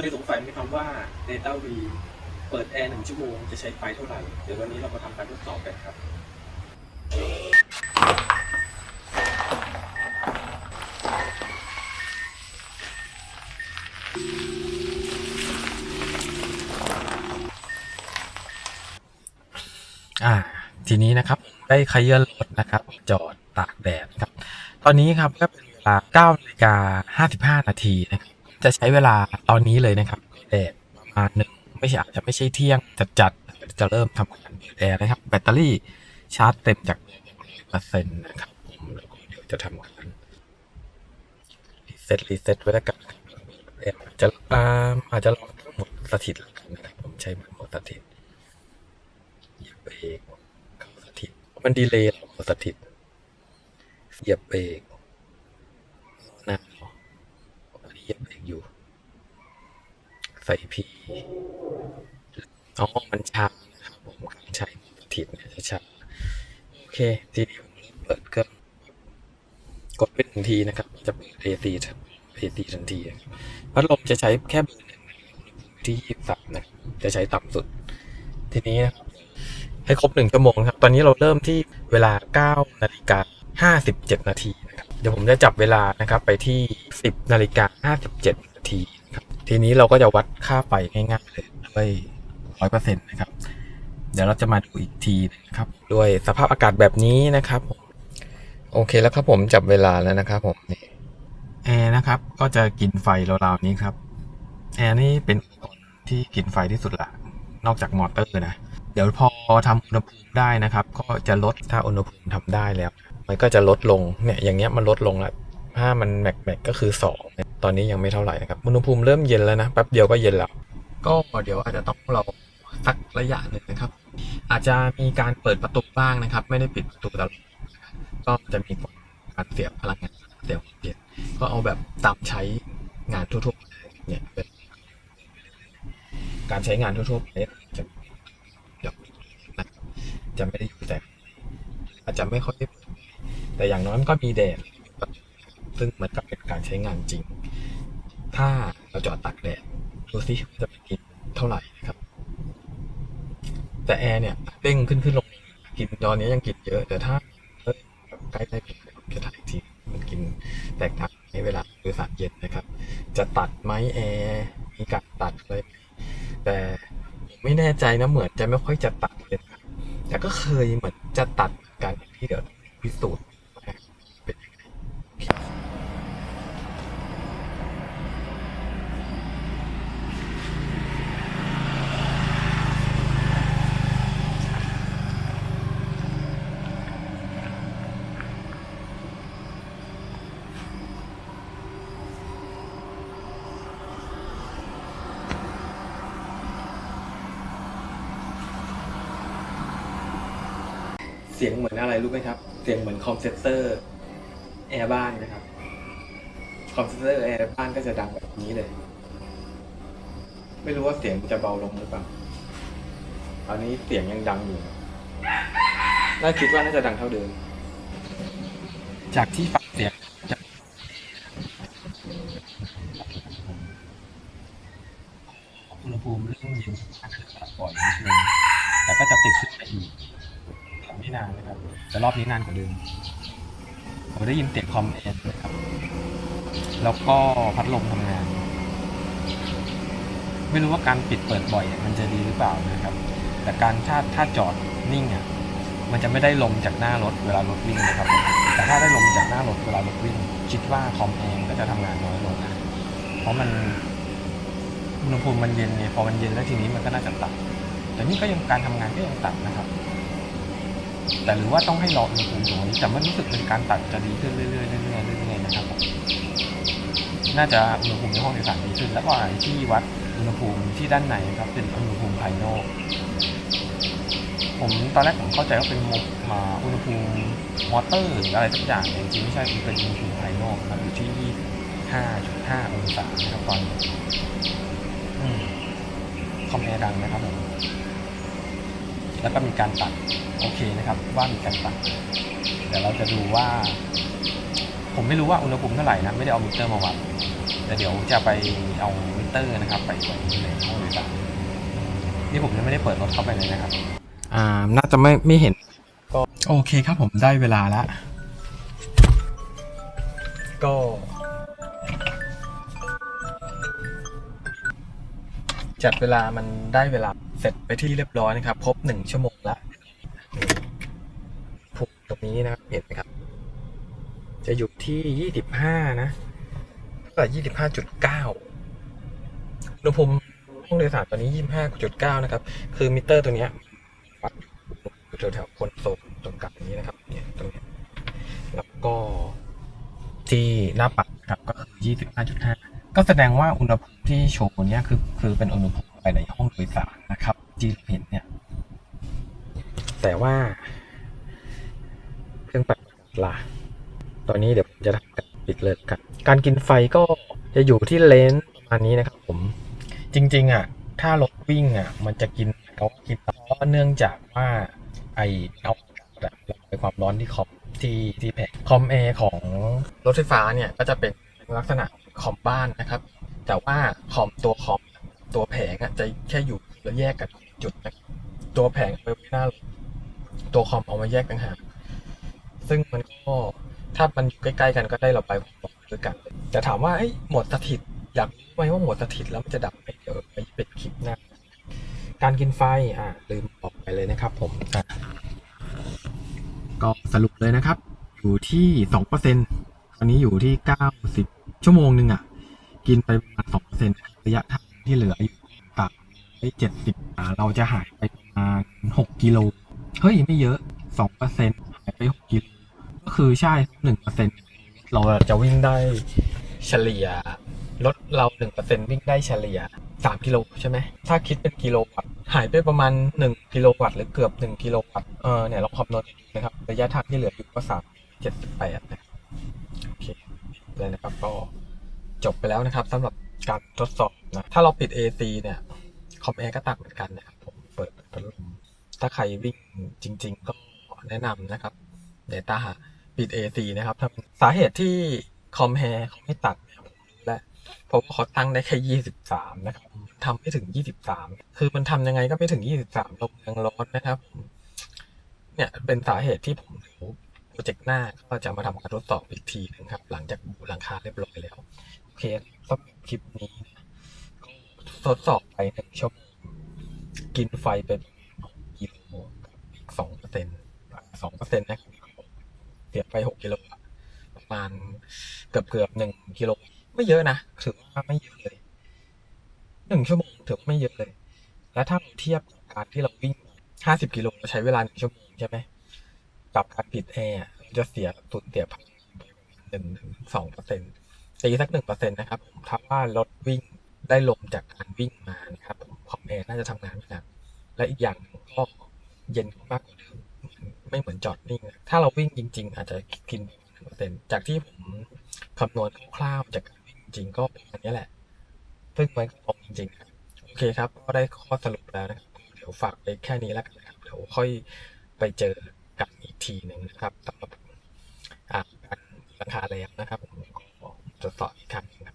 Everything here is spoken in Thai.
เคยสงสัยไหมครับว่า Data V เปิดแอร์หนึ่งชั่วโมงจะใช้ไฟเท่าไหร่ เดี๋ยววันนี้เรามาทำการทดสอบกันครับ อ่า ทีนี้นะครับได้ขยื่นรถนะครับ จอดตากแดดครับ ตอนนี้ครับก็เป็นเวลา9นาฬิกา55 นาทีนะครับ จะใช้เวลาตอนนี้เลยนะครับแดดประมาณหนึ่งไม่ใช่อาจจะไม่ใช่เที่ยงจัดจัดจะเริ่มทำการเปิดแอร์นะครับ แบตเตอรี่ชาร์จเต็มจากเปอร์เซ็นต์นะครับผมแล้วก็เดี๋ยวจะทำการรีเซ็ตรีเซ็ตไว้แล้วกันแอร์อาจจะอ่าอาจจะลองหมดสถิตแล้วกันนะครับผมใช้หมดสถิตเหยียบเบรกเข้าสถิตมันดีเลย์เข้าสถิตเหยียบเบรกนะเหยียบเบรกอยู่ ใส่พีอ๋อมันชานะครับผมการใช้สถิตเนี่ยจะชาโอเค ทีนี้ผมเปิดเครื่องกดเป็นหนึ่งทีนะครับ จะเปิด AC ครับ AC ทันทีพัดลมจะใช้แค่เบอร์หนึ่งที่ยี่สิบสามนะจะใช้ต่ำสุด ทีนี้นะครับให้ครบหนึ่งชั่วโมงครับ ตอนนี้เราเริ่มที่เวลา9นาฬิกา57นาทีนะครับ เดี๋ยวผมจะจับเวลานะครับ ไปที่10นาฬิกา57นาทีครับที ทีนี้เราก็จะวัดค่าไฟง่ายๆเลยด้วยร้อยเปอร์เซ็นต์นะครับ เดี๋ยวเราจะมาดูอีกทีนะครับ ด้วยสภาพอากาศแบบนี้นะครับผมโอเคแล้วครับผมจับเวลาแล้วนะครับผมนี่แอร์นะครับ ก็จะกินไฟราวๆนี้ครับแอร์นี่เป็นอุปกรณ์ที่กินไฟที่สุดละนอกจากมอเตอร์นะ เดี๋ยวพอทำอุณหภูมิได้นะครับ ก็จะลดถ้าอุณหภูมิทำได้แล้ว มันก็จะลดลงเนี่ยอย่างเงี้ยมันลดลงแล้ว ถ้ามันแม็กแม็กก็คือ 2 ตอนนี้ยังไม่เท่าไหร่นะครับอุณหภูมิเริ่มเย็นแล้วนะแป๊บเดียวก็เย็นแล้ว ก็เดี๋ยวอาจจะต้องรอสักระยะหนึ่งนะครับ อาจจะมีการเปิดประตูบ้างนะครับ ไม่ได้ปิดประตูตลอดก็จะมีการเสียบพลังงานเสียบเย็นก็เอาแบบตามใช้งานทั่วๆเนี่ยเป็นการใช้งานทั่วๆไปจะจะไม่ได้อยู่แต่ อาจจะไม่ค่อยแต่อย่างน้อยมันก็มีแดด ซึ่งมันก็เป็นการใช้งานจริง ถ้าเราจอดตากแดดดูซิว่าจะไปกินเท่าไหร่นะครับ แต่แอร์เนี่ยเด้งขึ้นขึ้นลงกินตอนนี้ยังกินเยอะ แต่ถ้าเอ้ใกล้ได้จะถ่ายทีมันกินแตกต่างในเวลาโดยสารเย็นนะครับ จะตัดไหมแอร์มีการตัดเลย แต่ไม่แน่ใจนะเหมือนจะไม่ค่อยจะตัดเลยแต่ก็เคยเหมือนจะตัดกันที่เดี๋ยวพิสูจน์ เสียงเหมือนอะไรรู้ไหมครับ เสียงเหมือนคอมเพรสเซอร์แอร์บ้านนะครับ คอมเพรสเซอร์แอร์บ้านก็จะดังแบบนี้เลย ไม่รู้ว่าเสียงจะเบาลงหรือเปล่าตอนนี้เสียงยังดังอยู่ น่าคิดว่าน่าจะดังเท่าเดิม จากที่ฟังเสียงอุณหภูมิเริ่มเย็นบ่อยนิดนึงแต่ก็จะติดขึ้นไปอีก ไม่นานนะครับ แต่รอบนี้นานกว่าเดิมผมได้ยินเสียงคอมเอนนะครับ แล้วก็พัดลมทำงาน ไม่รู้ว่าการปิดเปิดบ่อยมันจะดีหรือเปล่านะครับ แต่การถ้าถ้าจอดนิ่งอะมันจะไม่ได้ลมจากหน้ารถเวลารถวิ่งนะครับ แต่ถ้าได้ลมจากหน้ารถเวลารถวิ่ง คิดว่าคอมเองก็จะทำงานน้อยลงนะเพราะมันอุณหภูมิมันเย็นไงพอมันเย็นแล้วทีนี้มันก็น่าจะตัด แต่นี่ก็ยังการทำงานก็ยังตัดนะครับ แต่หรือว่าต้องให้รออุณหภูมิตรงนี้แต่มันรู้สึกเป็นการตัดจะดีขึ้นเรื่อยๆเรื่อยๆเรื่อยๆนะครับผมน่าจะอุณหภูมิในห้องโดยสารดีขึ้น แล้วก็อันที่วัดอุณหภูมิที่ด้านในครับเป็นอุณหภูมิภายนอก ผมตอนแรกผมเข้าใจว่าเป็นมาอุณหภูมิมอเตอร์หรืออะไรสักอย่างแต่จริงๆไม่ใช่มันเป็นอุณหภูมิภายนอกครับอยู่ที่5.5 องศานะครับตอนนี้คอมแอร์ดังนะครับผม แล้วก็มีการตัดโอเคนะครับ ว่ามีการตัดเดี๋ยวเราจะดูว่า ผมไม่รู้ว่าอุณหภูมิเท่าไหร่นะไม่ได้เอามิเตอร์มาวัดแต่เดี๋ยวจะไปเอามิเตอร์นะครับ ไปไว้ในห้องโดยสารนี่ผมยังไม่ได้เปิดรถเข้าไปเลยนะครับ อ่าน่าจะไม่ไม่เห็นก็โอเคครับผมได้เวลาแล้วก็จัดเวลามันได้เวลา เสร็จไปที่เรียบร้อยนะครับ ครบหนึ่งชั่วโมงละผูกตรงนี้นะครับเห็นไหมครับ จะอยู่ที่ยี่สิบห้านะก็ยี่สิบห้าจุดเก้าอุณหภูมิห้องโดยสารตอนนี้ยี่สิบห้าจุดเก้านะครับ คือมิเตอร์ตัวเนี้ยวัดอยู่แถวๆคนโซนตรงกลางนี้นะครับเนี่ยตรงนี้แล้วก็ที่หน้าปัดครับก็คือยี่สิบห้าจุดห้าก็แสดงว่าอุณหภูมิที่โชว์เนี่ยคือคือเป็นอุณหภูมิ ภายในห้องโดยสารนะครับ ที่เห็นเนี่ย แต่ว่า เครื่องปั่นล่ะตอนนี้เดี๋ยวจะทำปิดเลยกันการกินไฟก็จะอยู่ที่เลนส์ประมาณนี้นะครับ ผม จริง ๆ อะ ถ้ารถวิ่งอะ มันจะกินเขากินเพราะเนื่องจากว่าไอเอาแบบระบายความร้อนที่คอมที่ที่แผงคอมแอร์ของรถไฟฟ้าเนี่ยก็จะเป็นลักษณะคอมบ้านนะครับ แต่ว่าคอมตัวคอม ตัวแผงอะจะแค่อยู่แล้วแยกกันจุดนะตัวแผงไปไว้หน้าตัวคอมเอามาแยกต่างหากซึ่งมันก็ถ้ามันอยู่ใกล้ๆกันก็ได้เรายความร้อนด้วยกัน แต่ถามว่าเอ้หมดสถิตอยากรู้ไหมว่าหมดสถิตแล้วมันจะดับไหมเดี๋ยวไปเป็นคลิปหน้าการกินไฟอ่าลืมบอกไปเลยนะครับ ผมก็สรุปเลยนะครับ อยู่ที่สองเปอร์เซ็นตอนนี้อยู่ที่เก้าสิบชั่วโมงหนึ่งอะ กินไปประมาณสองเปอร์เซ็นระยะทาง ที่เหลืออยู่ต่างเจ็ดสิบเราจะหายไปประมาณหกกิโลเฮ้ยไม่เยอะสองเปอร์เซ็นหายไปหกกิโลก็คือใช่หนึ่งเปอร์เซ็นเราจะวิ่งได้เฉลี่ยรถเราหนึ่งเปอร์เซ็นวิ่งได้เฉลี่ยสามกิโลใช่ไหมถ้าคิดเป็นกิโลวัตต์หายไปประมาณหนึ่งกิโลวัตต์หรือเกือบหนึ่งกิโลวัตต์เออเนี่ยเราคำนวณนะครับระยะทางที่เหลืออยู่ก็สามเจ็ดสิบแปดนะโอเคเลยนะครับก็จบไปแล้วนะครับสำหรับ การทดสอบนะ ถ้าเราปิด AC เนี่ยคอมแอร์ก็ต่างเหมือนกันนะครับผมเปิดพัดลมถ้าใครวิ่งจริง ๆ ก็แนะนำนะครับ Data ปิด AC นะครับถ้าสาเหตุที่คอมแฮร์เขาไม่ตัดเนี่ยผมรู้และเพราะว่าเขาตั้งได้แค่ 23 นะครับทำไม่ถึง 23 คือมันทำยังไงก็ไม่ถึง 23ลมยังร้อนนะครับ เนี่ยเป็นสาเหตุที่ผมโปรเจกต์หน้าก็จะมาทำการทดสอบอีกทีนึงครับ หลังจากบูหลังคาเรียบร้อยแล้ว เคสำหรับคลิปนี้ก็ทดสอบไปหนึ่งชั่วโมงกินไฟไปกิโลกับอีกสองเปอร์เซ็นต์สองเปอร์เซ็นต์นะครับเสียไปหกกิโลประมาณเกือบเกือบหนึ่งกิโลไม่เยอะนะถือว่าไม่เยอะเลยหนึ่งชั่วโมงถือไม่เยอะเลย แล้วถ้าเทียบกับการที่เราวิ่งห้าสิบกิโลเราใช้เวลาหนึ่งชั่วโมงใช่ไหมกับการปิดแอร์จะเสียสุดเสียพันหนึ่งถึงสองเปอร์เซ็นต์ ตีสักหนึ่งเปอร์เซ็นต์นะครับผมถ้าว่ารถวิ่งได้ลมจากการวิ่งมานะครับผมคอมแอร์น่าจะทำงานไม่หนักและอีกอย่างก็เย็นมากกว่าเดิมไม่เหมือนจอดนิ่งนะถ้าเราวิ่งจริง ๆ อาจจะกินเปอร์เซ็นต์จากที่ผมคำนวณคร่าวๆจากการวิ่งจริงก็ประมาณนี้แหละ ซึ่งมันก็ตรงจริงๆครับโอเคครับก็ได้ข้อสรุปแล้วนะครับเดี๋ยวฝากไปแค่นี้แล้วกันนะครับเดี๋ยวค่อยไปเจอกันอีกทีหนึ่งนะครับสำหรับการราคาแล้วนะครับผม ก็ตร